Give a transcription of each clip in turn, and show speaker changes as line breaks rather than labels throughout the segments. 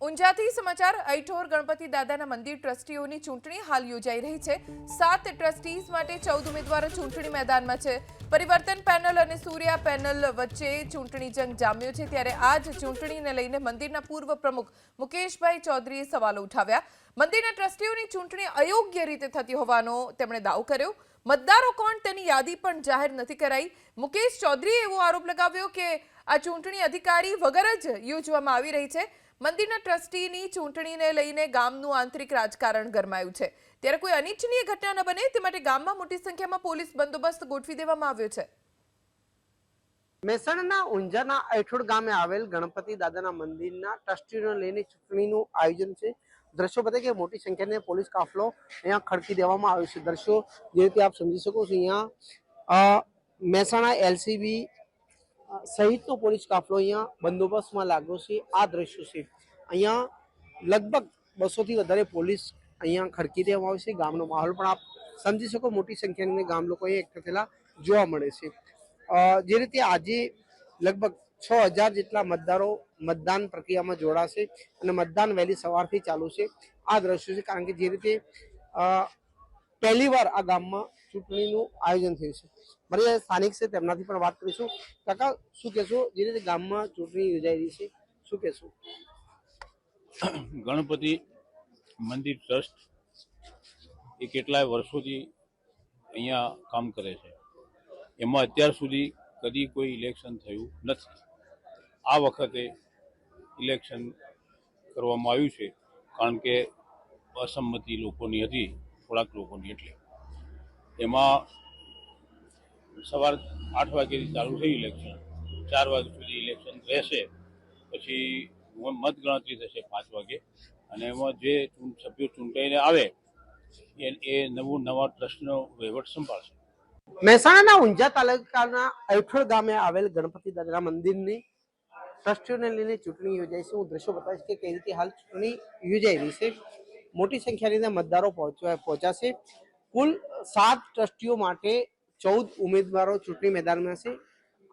ઊંઝાથી સમાચાર ऐઠોર ગણપતિ દાદાના મંદિર ટ્રસ્ટીઓની ચૂંટણી હાલ યોજાઈ રહી છે. સાત ટ્રસ્ટીઝ માટે ચૌદ ઉમેદવારો ચૂંટણી મેદાનમાં છે. પરિવર્તન પેનલ અને સૂર્યા પેનલ વચ્ચે ચૂંટણી જંગ જામ્યો છે ત્યારે આ જ ચૂંટણીને લઈને મંદિરના પૂર્વ પ્રમુખ મુકેશભાઈ ચૌધરીએ સવાલો ઉઠાવ્યા. મંદિરના ટ્રસ્ટીઓની ચૂંટણી અયોગ્ય રીતે થતી હોવાનો તેમણે દાવો કર્યો. મતદારો કોણ તેની યાદી પણ જાહેર નથી કરાઈ. મુકેશ ચૌધરીએ એવો આરોપ લગાવ્યો કે આ ચૂંટણી અધિકારી વગર જ યોજવામાં આવી રહી છે. મંદિરના ટ્રસ્ટીની ચૂંટણીને લઈને ગામનું આંતરિક રાજકારણ ગરમાયું છે. ત્યારે કોઈ અનિચ્છનીય ઘટના ન બને તે માટે ગામમાં મોટી સંખ્યામાં પોલીસ બંદોબસ્ત ગોઠવી દેવામાં આવ્યો છે.
મહેસાણાના ઊંઝાના અઠોડ ગામે આવેલ ગણપતિ દાદાના મંદિરના ટ્રસ્ટીઓને લઈને ચૂંટણીનું આયોજન છે. દ્રશ્યો બતાવે કે મોટી સંખ્યાને પોલીસ કાફલો અહીંયા ખડકી દેવામાં આવ્યો છે. દ્રશ્યો જે રીતે આપ સમજી શકો છો, અહીંયા મહેસાણા એલસીબી સહિતનો પોલીસ કાફલો અહીંયા બંદોબસ્તમાં લાગ્યો છે. આ દ્રશ્યો છે. અહીંયા લગભગ બસોથી વધારે પોલીસ અહીંયા ખડકી દેવામાં આવે છે. ગામનો માહોલ પણ આપ સમજી શકો મોટી સંખ્યાની ગામ લોકો અહીંયા એકઠા થયેલા જોવા મળે છે. જે રીતે આજે લગભગ છ હજાર જેટલા મતદારો મતદાન પ્રક્રિયામાં જોડાશે અને મતદાન વહેલી સવારથી ચાલુ છે. આ દ્રશ્યો છે કારણ કે જે રીતે પહેલીવાર આ ગામમાં ચૂંટણીનું આયોજન થયું છે. મારી સાથે સ્થાનિક છે, તેમનાથી પણ વાત કરીશું. કાકા, શું કહેશો? જે રીતે ગામમાં ચૂંટણી યોજાઈ રહી છે, શું કહેશો?
ગણપતિ મંદિર ટ્રસ્ટ એ કેટલાય વર્ષોથી અહીંયા કામ કરે છે. એમાં અત્યાર સુધી કદી કોઈ ઇલેક્શન થયું નથી. આ વખતે ઇલેક્શન કરવામાં આવ્યું છે, કારણ કે અસંમતિ લોકોની હતી. થોડાક લોકોની એટલે. એમાં સવાર આઠ વાગ્યાથી ચાલુ થયું ઇલેક્શન ચાર વાગ્યા સુધી ઇલેક્શન રહેશે, પછી મતગણતરી થશે પાંચ વાગે, અને એમાં જે સભ્યો ચૂંટાઈને આવે, એ એ નવું નવા ટ્રસ્ટનો વહીવટ સંભાળશે.
મહેસાણાના ઊંઝા તાલુકાના ऐઠોડ ગામે આવેલ ગણપતિ દાદા મંદિરની ટ્રસ્ટીઓને લઈને ચૂંટણી યોજાઈ છે. હું દ્રશ્યો બતાવીશ કે કઈ રીતે હાલ ચૂંટણી યોજાઈ રહી છે. મોટી સંખ્યાની અંદર મતદારો છે. કુલ સાત ટ્રસ્ટીઓ માટે ચૌદ ઉમેદવારો ચૂંટણી મેદાનમાં છે.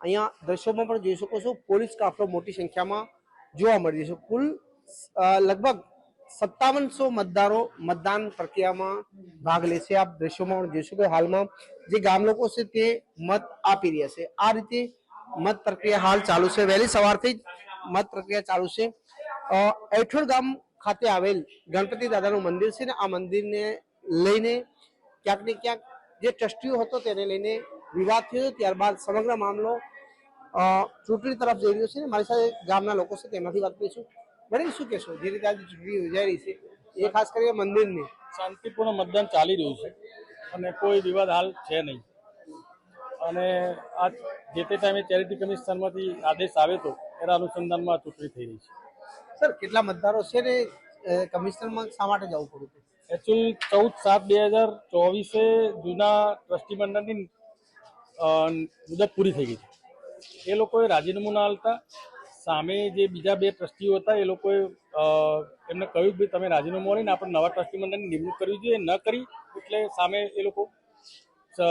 અહીંયા દ્રશ્યોમાં પણ જોઈ શકો છો પોલીસ કાફલો મોટી સંખ્યામાં જોવા મળી છે. કુલ લગભગ સત્તાવનસો મતદારો મતદાન પ્રક્રિયામાં ભાગ લે છે. આપ દ્રશ્યોમાં પણ જોઈ શકો હાલમાં જે ગામ લોકો છે તે મત આપી રહ્યા છે. આ રીતે મત પ્રક્રિયા હાલ ચાલુ છે. વહેલી સવારથી જ મત પ્રક્રિયા ચાલુ છે. અ, ગામ ખાતે આવેલ ગણપતિ દાદાનું મંદિર છે ને આ મંદિરને લઈને ક્યાંક ને ક્યાંક જે ટ્રસ્ટીઓ હતો તેને લઈને વિવાદ થયો ત્યારબાદ સમગ્ર મામલો ચૂંટણી તરફ જઈ રહ્યો છે ને મારી સાથે ગામના લોકો છે તેમાંથી વાત કરીશું. વડીલ, શું કહેશો? જે રીતે આજે ચૂંટણી યોજાઈ રહી છે, એ ખાસ કરીને મંદિરની.
શાંતિપૂર્ણ મતદાન ચાલી રહ્યું છે અને કોઈ વિવાદ હાલ છે નહીં. અને આ જે તે ટાઈમે ચેરિટી કમિશનરમાંથી આદેશ આવે તો, એના અનુસંધાનમાં ચૂંટણી થઈ રહી છે.
સર, કેટલા મતદારો છે ને કમિશનરમાં શા માટે જવું પડ્યું
એકચ્યુઅલ ચૌદ સાત બે હજાર ચોવીસે જૂના ટ્રસ્ટી મંડળની મુદત પૂરી થઈ ગઈ છે. એ લોકોએ રાજીનામું ના આલતા, સામે જે બીજા બે ટ્રસ્ટીઓ હતા, એ લોકોએ એમને કહ્યું કે તમે રાજીનામું આલીને આપણે નવા ટ્રસ્ટી મંડળની નિમણૂક કરવી જોઈએ, ન કરી, એટલે સામે એ લોકો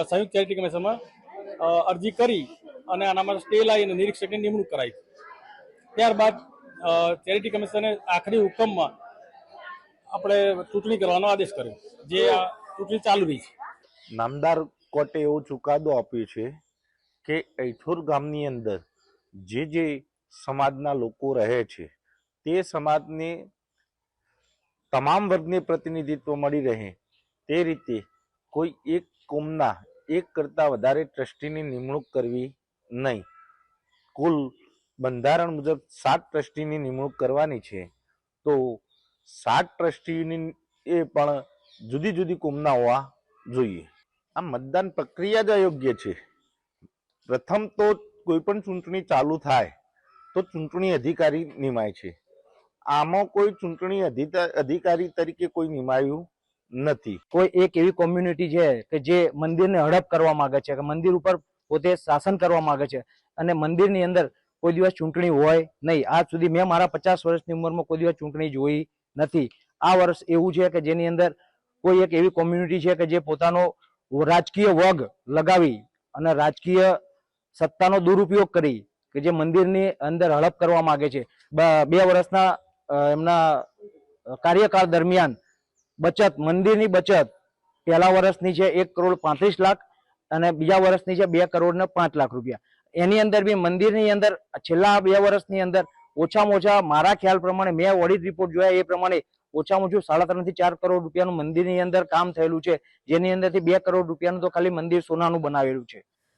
સંયુક્ત ચેરિટી કમિશનમાં અરજી કરી અને આના માટે સ્ટે લાવી અને નિરીક્ષકની નિમણૂક કરાવી. ત્યારબાદ ચેરિટી કમિશને આખરી હુકમમાં આપણે ચૂંટણી કરવાનો આદેશ કર્યો, જે આ ચૂંટણી ચાલુ રહી છે.
નામદાર કોર્ટે એવો ચુકાદો આપ્યો છે કે ઐઠોર ગામની અંદર જે જે સમાજના લોકો રહે છે, તે સમાજને તમામ વર્ગને પ્રતિનિધિત્વ મળી રહે, તે રીતે કોઈ એક કોમના એક કરતાં વધારે ટ્રસ્ટીની નિમણૂક કરવી નહીં. કુલ બંધારણ મુજબ સાત ટ્રસ્ટીની નિમણૂક કરવાની છે, તો સાત ટ્રસ્ટીની એ પણ જુદી જુદી કોમના હોવા જોઈએ. આ મતદાન પ્રક્રિયા જ અયોગ્ય છે. પ્રથમ તો કોઈ પણ ચૂંટણી ચાલુ થાય, તો ચૂંટણી અધિકારી નિમાય છે. આમાં કોઈ ચૂંટણી અધિકારી તરીકે કોઈ નિમાયું નથી.
કોઈ એક એવી કોમ્યુનિટી છે કે જે મંદિરને હડપ કરવા માંગે છે, કે મંદિર ઉપર પોતે શાસન કરવા માંગે છે અને મંદિરની અંદર કોઈ દિવસ ચૂંટણી હોય નહીં. આજ સુધી મેં મારા પચાસ વર્ષની ઉંમરમાં કોઈ દિવસ ચૂંટણી જોઈ નથી. આ વર્ષ એવું છે કે જેની અંદર કોઈ એક એવી કોમ્યુનિટી છે કે જે પોતાનો રાજકીય વગ લગાવી અને રાજકીય સત્તાનો દુરુપયોગ કરી કે જે મંદિરની અંદર હડપ કરવા માંગે છે. બ- વર્ષના એમના કાર્યકાળ દરમિયાન બચત, મંદિરની બચત પહેલા વર્ષની છે એક કરોડ પાંત્રીસ લાખ અને બીજા વર્ષની છે બે કરોડ ને પાંચ લાખ રૂપિયા. એની અંદર બી મંદિરની અંદર, છેલ્લા બે વર્ષની અંદર ઓછામાં ઓછા મારા ખ્યાલ પ્રમાણે મેં ઓડિટ રિપોર્ટ જોયા એ પ્રમાણે ઓછામાં ઓછું સાડા ત્રણથી ચાર કરોડ રૂપિયાનું મંદિરની અંદર કામ થયેલું છે. જેની અંદરથી બે કરોડ રૂપિયાનું તો ખાલી મંદિર સોનાનું બનાવેલું છે.